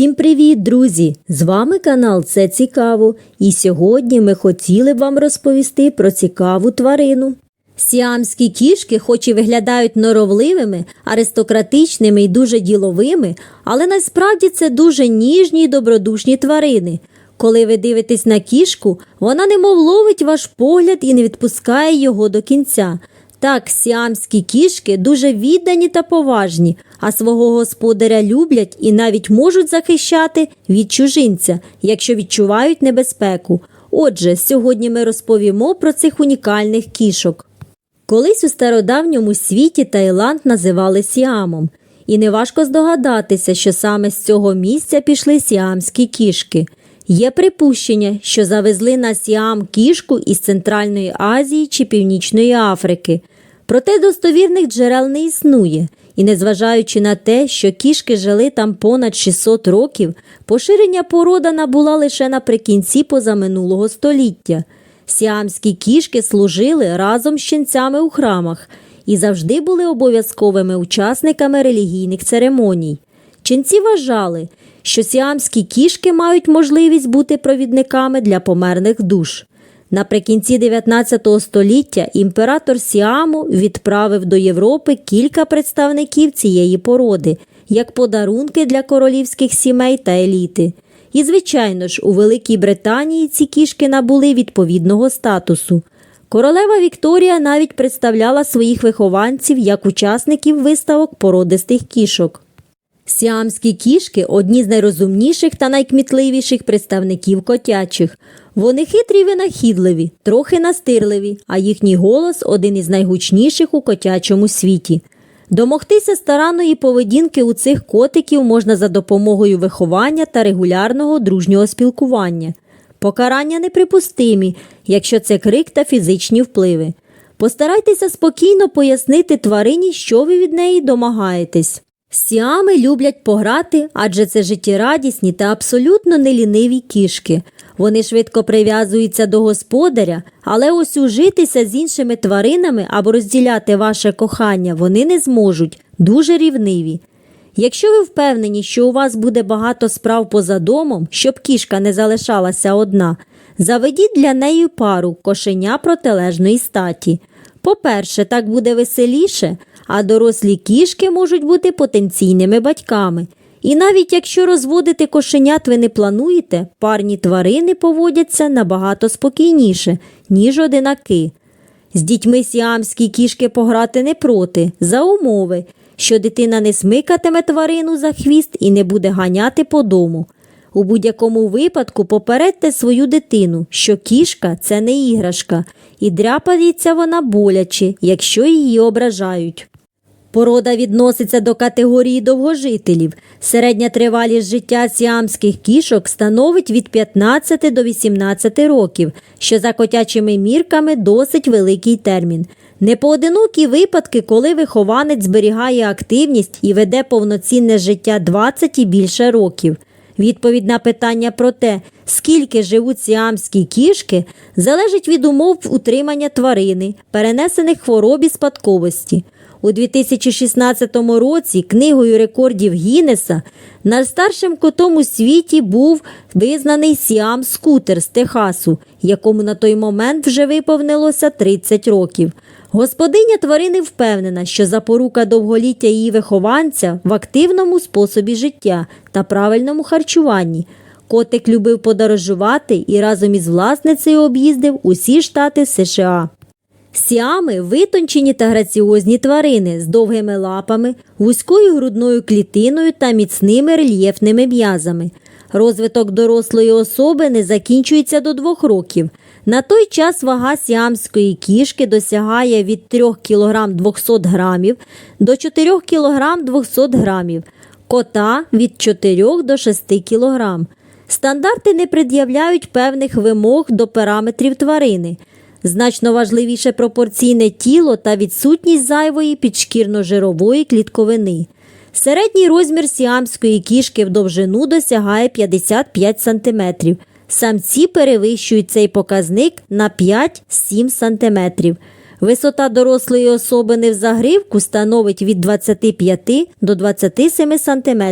Всім привіт, друзі! З вами канал Це Цікаво, і сьогодні ми хотіли б вам розповісти про цікаву тварину. Сіамські кішки, хоч і виглядають норовливими, аристократичними і дуже діловими, але насправді це дуже ніжні й добродушні тварини. Коли ви дивитесь на кішку, вона немов ловить ваш погляд і не відпускає його до кінця. Так, сіамські кішки дуже віддані та поважні, а свого господаря люблять і навіть можуть захищати від чужинця, якщо відчувають небезпеку. Отже, сьогодні ми розповімо про цих унікальних кішок. Колись у стародавньому світі Таїланд називали Сіамом, і неважко здогадатися, що саме з цього місця пішли сіамські кішки. Є припущення, що завезли на Сіам кішку із Центральної Азії чи Північної Африки. Проте достовірних джерел не існує, і незважаючи на те, що кішки жили там понад 600 років, поширення порода набула лише наприкінці позаминулого століття. Сіамські кішки служили разом з ченцями у храмах і завжди були обов'язковими учасниками релігійних церемоній. Ченці вважали, що сіамські кішки мають можливість бути провідниками для померлих душ. Наприкінці 19 століття імператор Сіаму відправив до Європи кілька представників цієї породи як подарунки для королівських сімей та еліти. І, звичайно ж, у Великій Британії ці кішки набули відповідного статусу. Королева Вікторія навіть представляла своїх вихованців як учасників виставок породистих кішок. Сіамські кішки одні з найрозумніших та найкмітливіших представників котячих. Вони хитрі винахідливі, трохи настирливі, а їхній голос один із найгучніших у котячому світі. Домогтися старанної поведінки у цих котиків можна за допомогою виховання та регулярного дружнього спілкування. Покарання неприпустимі, якщо це крик та фізичні впливи. Постарайтеся спокійно пояснити тварині, що ви від неї домагаєтесь. Сіами люблять пограти, адже це життєрадісні та абсолютно неліниві кішки. Вони швидко прив'язуються до господаря, але ось ужитися з іншими тваринами або розділяти ваше кохання вони не зможуть, дуже рівниві. Якщо ви впевнені, що у вас буде багато справ поза домом, щоб кішка не залишалася одна, заведіть для неї пару кошеня протилежної статі. По-перше, так буде веселіше, а дорослі кішки можуть бути потенційними батьками. І навіть якщо розводити кошенят ви не плануєте, парні тварини поводяться набагато спокійніше, ніж одинаки. З дітьми сіамські кішки пограти не проти, за умови, що дитина не смикатиме тварину за хвіст і не буде ганяти по дому. У будь-якому випадку попередьте свою дитину, що кішка це не іграшка, і дряпається вона боляче, якщо її ображають. Порода відноситься до категорії довгожителів. Середня тривалість життя сіамських кішок становить від 15 до 18 років, що за котячими мірками досить великий термін. Непоодинокі випадки, коли вихованець зберігає активність і веде повноцінне життя 20 і більше років. Відповідь на питання про те, скільки живуть сіамські кішки, залежить від умов утримання тварини, перенесених хвороб і спадковості. У 2016 році книгою рекордів Гіннеса найстаршим котом у світі був визнаний Сіам Скутер з Техасу, якому на той момент вже виповнилося 30 років. Господиня тварини впевнена, що запорука довголіття її вихованця в активному способі життя та правильному харчуванні. Котик любив подорожувати і разом із власницею об'їздив усі штати США. Сіами витончені та граціозні тварини з довгими лапами, вузькою грудною клітиною та міцними рельєфними м'язами. Розвиток дорослої особи не закінчується до двох років. На той час вага сіамської кішки досягає від 3 кг 200 грамів до 4 кг 200 грамів, кота від 4 до 6 кг. Стандарти не пред'являють певних вимог до параметрів тварини. Значно важливіше пропорційне тіло та відсутність зайвої підшкірно-жирової клітковини. Середній розмір сіамської кішки в довжину досягає 55 см. Самці перевищують цей показник на 5-7 см. Висота дорослої особини в загривку становить від 25 до 27 см.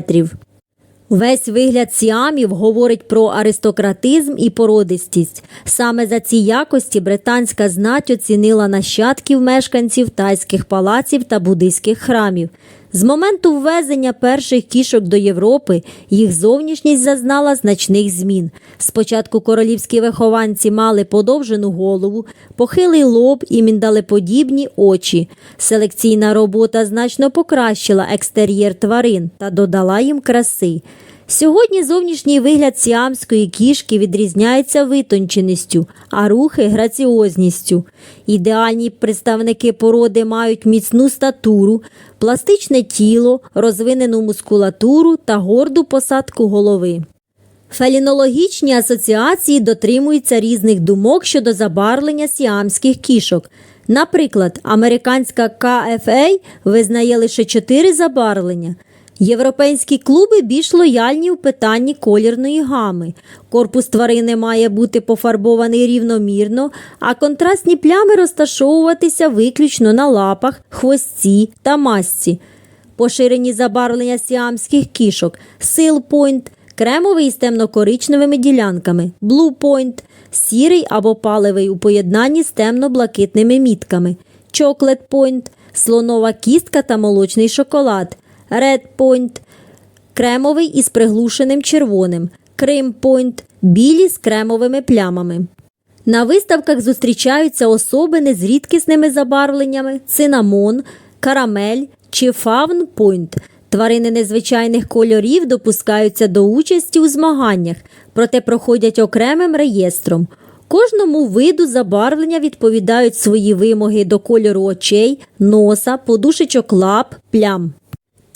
Весь вигляд сіамів говорить про аристократизм і породистість. Саме за ці якості британська знать оцінила нащадків мешканців тайських палаців та буддийських храмів. З моменту ввезення перших кішок до Європи їх зовнішність зазнала значних змін. Спочатку королівські вихованці мали подовжену голову, похилий лоб і міндалеподібні очі. Селекційна робота значно покращила екстер'єр тварин та додала їм краси. Сьогодні зовнішній вигляд сіамської кішки відрізняється витонченістю, а рухи граціозністю. Ідеальні представники породи мають міцну статуру, пластичне тіло, розвинену мускулатуру та горду посадку голови. Фелінологічні асоціації дотримуються різних думок щодо забарвлення сіамських кішок. Наприклад, американська KFA визнає лише чотири забарвлення. Європейські клуби більш лояльні у питанні колірної гами. Корпус тварини має бути пофарбований рівномірно, а контрастні плями розташовуватися виключно на лапах, хвості та масці. Поширені забарвлення сіамських кішок, Point, кремовий з темно-коричневими ділянками, Point, сірий або паливий у поєднанні з темно-блакитними мітками, Point, слонова кістка та молочний шоколад, Point, кремовий із приглушеним червоним, Point, білі з кремовими плямами. На виставках зустрічаються особини з рідкісними забарвленнями цинамон, карамель чи фавн пойнт. Тварини незвичайних кольорів допускаються до участі у змаганнях, проте проходять окремим реєстром. Кожному виду забарвлення відповідають свої вимоги до кольору очей, носа, подушечок лап, плям.